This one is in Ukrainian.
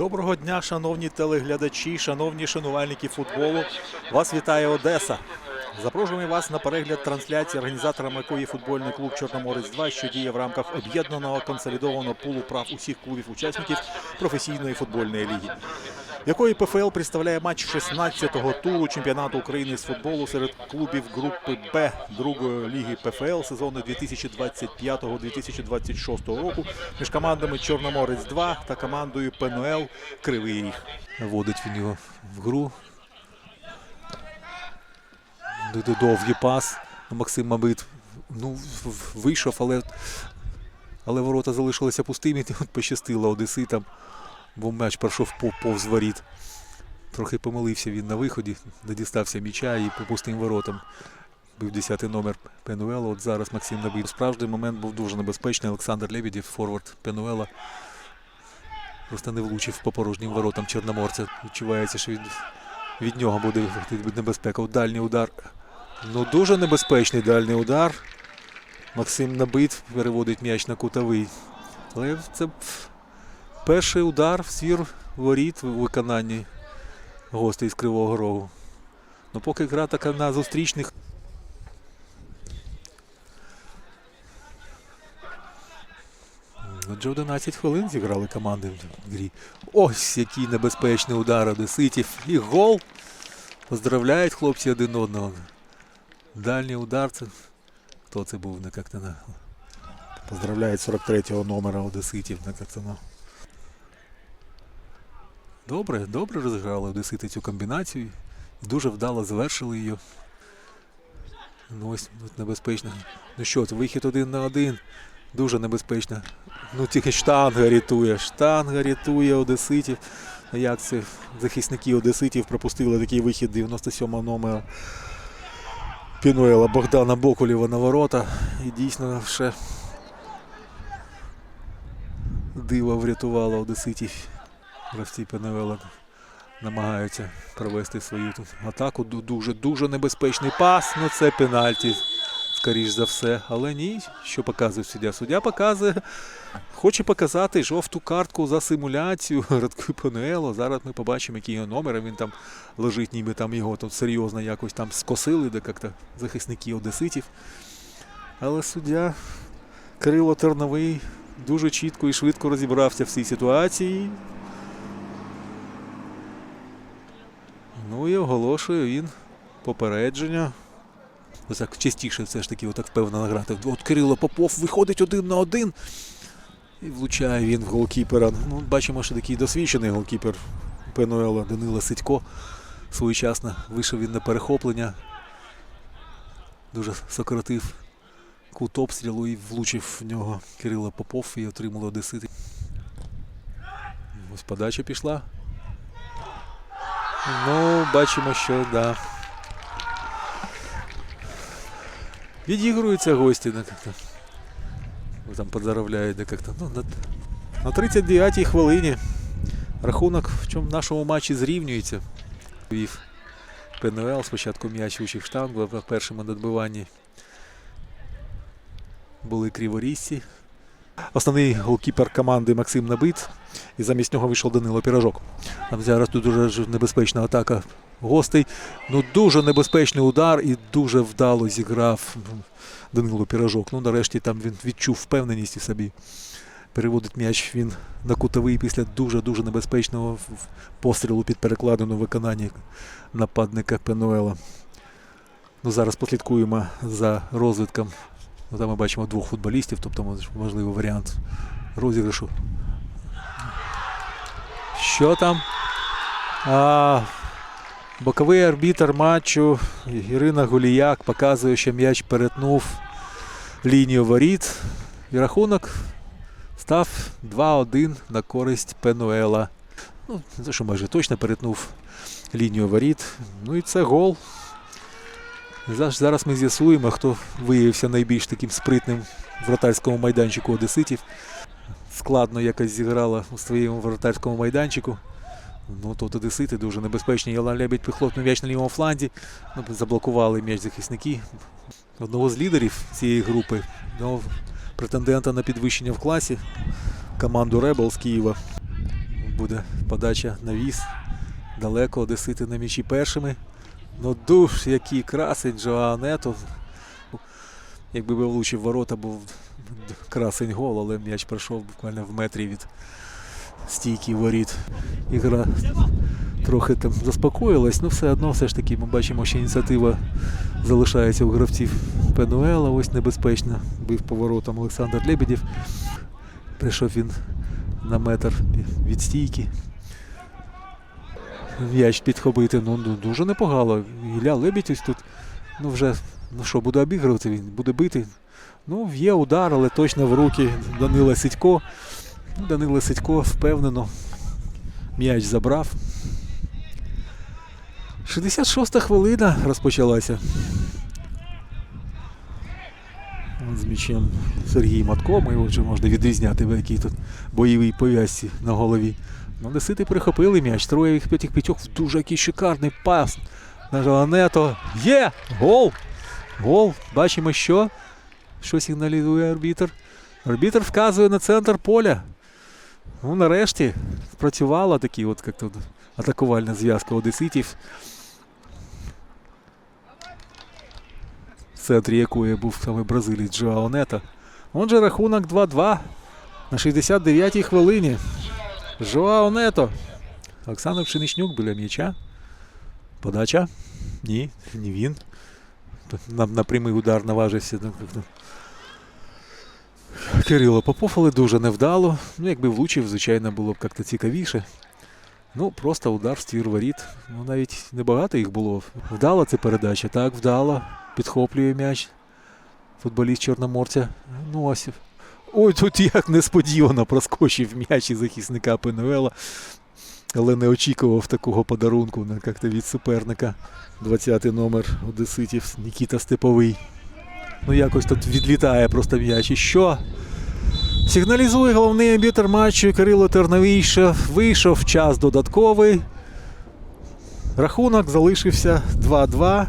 Доброго дня, шановні телеглядачі, шановні шанувальники футболу. Вас вітає Одеса. Запрошуємо вас на перегляд трансляції, організаторами якої футбольний клуб Чорноморець 2, що діє в рамках об'єднаного консолідованого пулу прав усіх клубів-учасників професійної футбольної ліги. Якої ПФЛ представляє матч 16-го туру чемпіонату України з футболу серед клубів групи Б другої ліги ПФЛ сезону 2025-2026 року між командами Чорноморець 2 та командою ПНЛ Кривий Ріг. Вводить він його в гру. Довгий пас. Максим Мабит ну, вийшов, але, але ворота залишилися пустими. Пощастило одеситам, бо м'яч пройшов пов- повз воріт. Трохи помилився він на виході, не дістався м'яча і по пустим воротам. Був 10-й номер Пенуела. От зараз Максим набив. Справжній момент був дуже небезпечний. Олександр Лебедєв, форвард Пенуела. Просто не влучив по порожнім воротам Чорноморця. Відчувається, що від, від нього буде небезпека. Дальній удар. Ну, дуже небезпечний дальній удар. Максим набит, переводить м'яч на кутовий. Але це перший удар в свір воріт у виконанні гостей з Кривого Рогу. Ну, поки гра така на зустрічних. Отже, 11 хвилин зіграли команди в грі. Ось який небезпечний удар одеситів. І гол. Поздравляють хлопці один одного. Дальній удар. Це... Хто це був? На... Поздравляють 43-го номера одеситів. На... Добре, добре розіграли одесити цю комбінацію. Дуже вдало завершили її. Ну ось от небезпечно. Ну що, це вихід один на один. Дуже небезпечно. Ну тільки штанга рятує. Штанга рятує одеситів. Як це захисники одеситів пропустили такий вихід 97-го номера Пінуела Богдана Бокулєва на ворота. І дійсно ще диво врятувало одеситів. Гравці Пенуела намагаються провести свою тут атаку. Дуже дуже небезпечний пас. Ну це пенальті, скоріш за все. Але ні, що показує суддя? Суддя показує, хоче показати жовту картку за симуляцію Радку Пенуело. Зараз ми побачимо, який його номер. Він там лежить, ніби там його тут серйозно якось там скосили, де як-то захисники одеситів. Але суддя Кирило Терновий дуже чітко і швидко розібрався в цій ситуації. Ну і оголошує він попередження. Ось так частіше все ж таки отак впевнено грати. От Кирило Попов виходить один на один. І влучає він в голкіпера. Ну, бачимо, що такий досвідчений голкіпер Пенуела Данила Сидько. Своєчасно вийшов він на перехоплення. Дуже сократив кут обстрілу і влучив в нього Кирило Попов і отримали одесити. Ось подача пішла. Ну, бачимо, що да. Відігруються гості. Як-то. Ну, Там подзаробляють де як-то. Ну, на, на 39-й хвилині рахунок в чому в нашому матчі зрівнюється. Вів ПНЛ, спочатку м'яч вичив штангу, в першому надбиванні були криворізці. Основний голкіпер команди Максим Набит. І замість нього вийшов Данило Пірожок. Там зараз тут дуже небезпечна атака гостей. Ну дуже небезпечний удар і дуже вдало зіграв Данило Пірожок. Ну нарешті там він відчув впевненість у собі. Переводить м'яч він на кутовий після дуже-дуже небезпечного пострілу під перекладину виконання нападника Пенуела. Ну, зараз послідкуємо за розвитком. Ну, там ми бачимо двох футболістів, тобто мож- можливий варіант розіграшу. Що там? А, боковий арбітр матчу Ірина Гуліяк показує, що м'яч перетнув лінію воріт. І рахунок став 2-1 на користь Пенуела. Ну, не що майже точно перетнув лінію воріт. Ну і це гол. Зараз- ми з'ясуємо, хто виявився найбільш таким спритним вратарському майданчику одеситів. Складно якось зіграла у своєму вратарському майданчику. Ну тут одесити дуже небезпечні. Ялан Лебідь піхлопнув м'яч на лівому фланзі. Ну, заблокували м'яч захисники. Одного з лідерів цієї групи, одного претендента на підвищення в класі, команду Ребел з Києва. буде подача на віз. Далеко Одесити на м'ячі першими. Ну душ, який красень Джоането. Якби би влучив ворота, був красень гол, але м'яч пройшов буквально в метрі від стійки воріт. Ігра трохи там заспокоїлась, ну все одно все ж таки ми бачимо, що ініціатива залишається у гравців Пенуела. Ось небезпечно бив поворотом Олександр Лебедєв. Прийшов він на метр від стійки. М'яч підхопити, ну, дуже непогано. Ілля Лебідь ось тут. Ну вже ну що, буде обігрувати він, буде бити. Ну, є удар, але точно в руки Данила Сидько. Ну, Данила Сидько впевнено. М'яч забрав. 66-та хвилина розпочалася. З м'ячем Сергій Матко, ми вже можна відрізняти, в якій тут бойовій пов'язці на голові. Ну, Десити перехопили м'яч. Троє їх п'ятих п'ятьох. Дуже який шикарний пас на Жалането. Є! Гол! Гол. Бачимо, що. Що сигналізує арбітр. Арбітр вказує на центр поля. Ну, нарешті спрацювала такі от як тут атакувальна зв'язка одеситів. В центрі якої був саме бразилець Джоао Нето. Отже, рахунок 2-2 на 69-й хвилині. Жоао Нето. Олександр Пшеничнюк біля м'яча. Подача. Ні, не він. На, на прямий удар наважився. Кирило Попов, але дуже невдало. Ну, якби влучив, звичайно, було б як-то цікавіше. Ну, просто удар в ствір воріт. Ну, навіть небагато їх було. Вдала це передача. Так, вдало. Підхоплює м'яч. Футболіст Чорноморця. Ну, ось. Ой, тут як несподівано проскочив м'яч із захисника Пенуела. Але не очікував такого подарунку ну, як-то від суперника. 20-й номер Одеситів Нікіта Степовий. Ну, якось тут відлітає просто м'яч. І що? Сигналізує головний амбітер матчу Кирило Терновійшев. Вийшов час додатковий. Рахунок залишився 2-2.